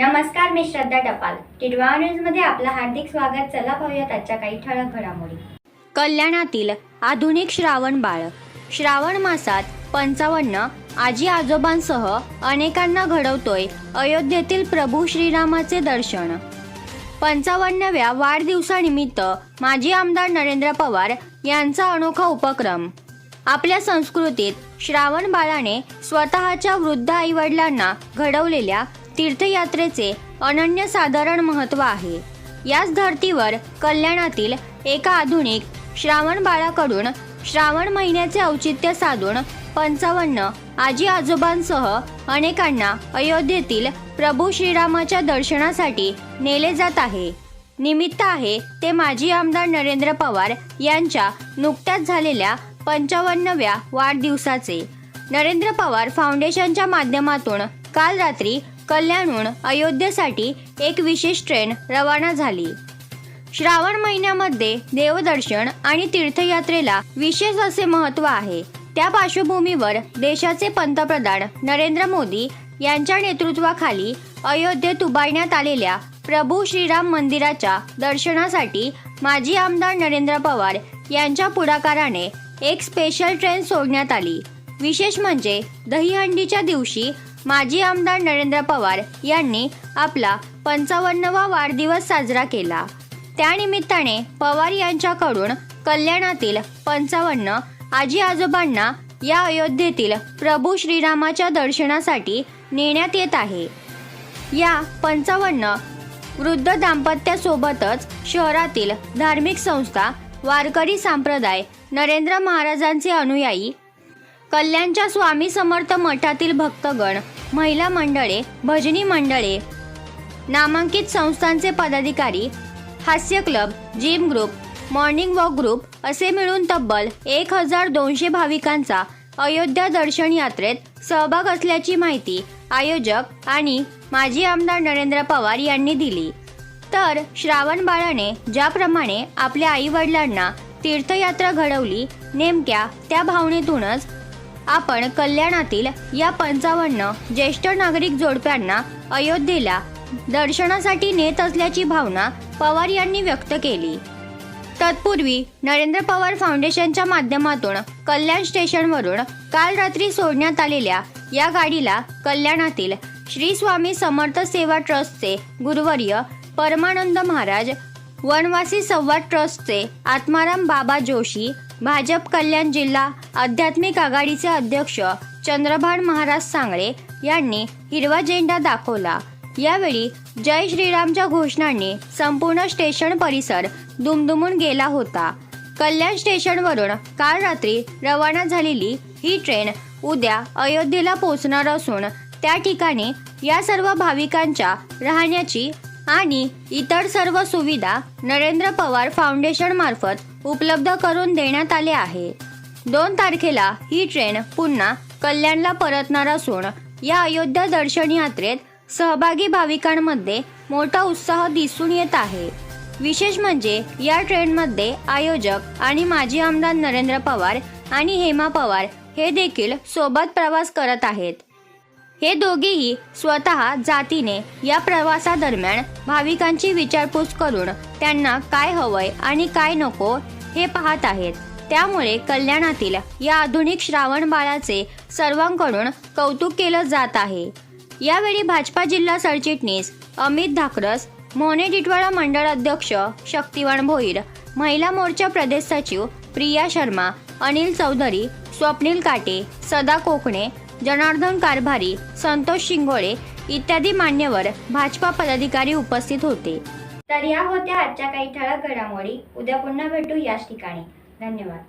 मी श्रद्धा टपाल. टिडवा न्यूजमध्ये आपलं हार्दिक स्वागत. चला पाहूयात आजच्या काही ठळक घडामोडी. कल्याणातील आधुनिक श्रावण बाळ. श्रावण मासात पंचावन्न आजी आजोबांसह अनेकांना घडवतोय अयोध्येतील प्रभू श्रीरामाचे दर्शन. पंचावन्नव्या वाढदिवसानिमित्त माजी आमदार नरेंद्र पवार यांचा अनोखा उपक्रम. आपल्या संस्कृतीत श्रावण बाळाने स्वतःच्या वृद्ध आईवडिलांना घडवलेल्या तीर्थयात्रेचे अनन्यसाधारण महत्त्व आहे. याच धर्तीवर कल्याणातील एका आधुनिक श्रावण बाळाकडून श्रावण महिन्याचे औचित्य साधून पंचावन्न आजी आजोबांसह अनेकांना अयोध्येतील प्रभू श्रीरामाच्या दर्शनासाठी नेले जात आहे. निमित्त आहे ते माजी आमदार नरेंद्र पवार यांच्या नुकत्याच झालेल्या पंचावन्नव्या वाढदिवसाचे. नरेंद्र पवार फाउंडेशनच्या माध्यमातून काल रात्री कल्याणहून अयोध्येसाठी एक विशेष ट्रेन रवाना झाली. श्रावण महिन्यामध्ये देवदर्शन आणि तीर्थयात्रेला विशेष असे महत्त्व आहे. त्या पार्श्वभूमीवर देशाचे पंतप्रधान नरेंद्र मोदी यांच्या नेतृत्वाखाली अयोध्येत उभारण्यात आलेल्या प्रभू श्रीराम मंदिराच्या दर्शनासाठी माजी आमदार नरेंद्र पवार यांच्या पुढाकाराने एक स्पेशल ट्रेन सोडण्यात आली. विशेष म्हणजे दहीहंडीच्या दिवशी माजी आमदार नरेंद्र पवार यांनी आपला पंचावन्नवा वाढदिवस साजरा केला. त्यानिमित्ताने पवार यांच्याकडून कल्याणातील पंचावन्न आजी आजोबांना या अयोध्येतील प्रभू श्रीरामाच्या दर्शनासाठी नेण्यात येत आहे. या पंचावन्न वृद्ध दाम्पत्यासोबतच शहरातील धार्मिक संस्था वारकरी संप्रदाय नरेंद्र महाराजांचे अनुयायी कल्याणच्या स्वामी समर्थ मठातील भक्तगण महिला मंडळे भजनी मंडळे नामांकित संस्थांचे पदाधिकारी हास्य club gym group morning walk group असे मिळून तब्बल एक हजार दोनशे भाविकांचा अयोध्या दर्शन यात्रेत सहभाग असल्याची माहिती आयोजक आणि माजी आमदार नरेंद्र पवार यांनी दिली. तर श्रावण बाळाने ज्याप्रमाणे आपल्या आई वडिलांना तीर्थयात्रा घडवली नेमक्या त्या भावनेतूनच आपण कल्याणातील या पंचावन्न ज्येष्ठ नागरिक जोडप्यांना अयोध्येला दर्शनासाठी नेत असल्याची भावना पवार यांनी व्यक्त केली. तत्पूर्वी नरेंद्र पवार फाउंडेशनच्या माध्यमातून कल्याण स्टेशनवरून काल रात्री सोडण्यात आलेल्या या गाडीला कल्याणातील श्री स्वामी समर्थ सेवा ट्रस्टचे गुरुवर्य परमानंद महाराज वनवासी संवाद ट्रस्टचे आत्माराम बाबा जोशी भाजप कल्याण जिल्हा आध्यात्मिक आघाडीचे अध्यक्ष चंद्रभान महाराज सांगळे यांनी हिरवा झेंडा दाखवला. यावेळी जय श्रीरामच्या घोषणांनी संपूर्ण स्टेशन परिसर दुमदुमून गेला होता. कल्याण स्टेशनवरून काल रात्री रवाना झालेली ही ट्रेन उद्या अयोध्येला पोहोचणार असून त्या ठिकाणी या सर्व भाविकांच्या राहण्याची आणि इतर सर्व सुविधा नरेंद्र पवार फाउंडेशन मार्फत उपलब्ध करून देण्यात आले आहे. दोन तारखेला ही ट्रेन पुन्हा कल्याणला परतणार असून या अयोध्या दर्शन यात्रेत सहभागी भाविकांमध्ये मोठा उत्साह दिसून येत आहे. विशेष म्हणजे या ट्रेनमध्ये आयोजक आणि माजी आमदार नरेंद्र पवार आणि हेमा पवार हे देखील सोबत प्रवास करत आहेत. हे दोघेही स्वतः जातीने या प्रवासादरम्यान भाविकांची विचारपूस करून त्यांना काय हवंय आणि काय नको हे पाहत आहेत. त्यामुळे कल्याणातील या आधुनिक श्रावण बाळाचे सर्वांकडून कौतुक केलं जात आहे. यावेळी भाजपा जिल्हा सरचिटणीस अमित धाकरस मोहने टिटवाळा मंडळ अध्यक्ष शक्तिवान भोईर महिला मोर्चा प्रदेश सचिव प्रिया शर्मा अनिल चौधरी स्वप्नील काटे सदा कोकणे जनार्दन कारभारी संतोष शिंगोळे इत्यादी मान्यवर भाजपा पदाधिकारी उपस्थित होते. तर या होत्या आजच्या काही ठळक घडामोडी. उद्या पुन्हा भेटू याच ठिकाणी. धन्यवाद.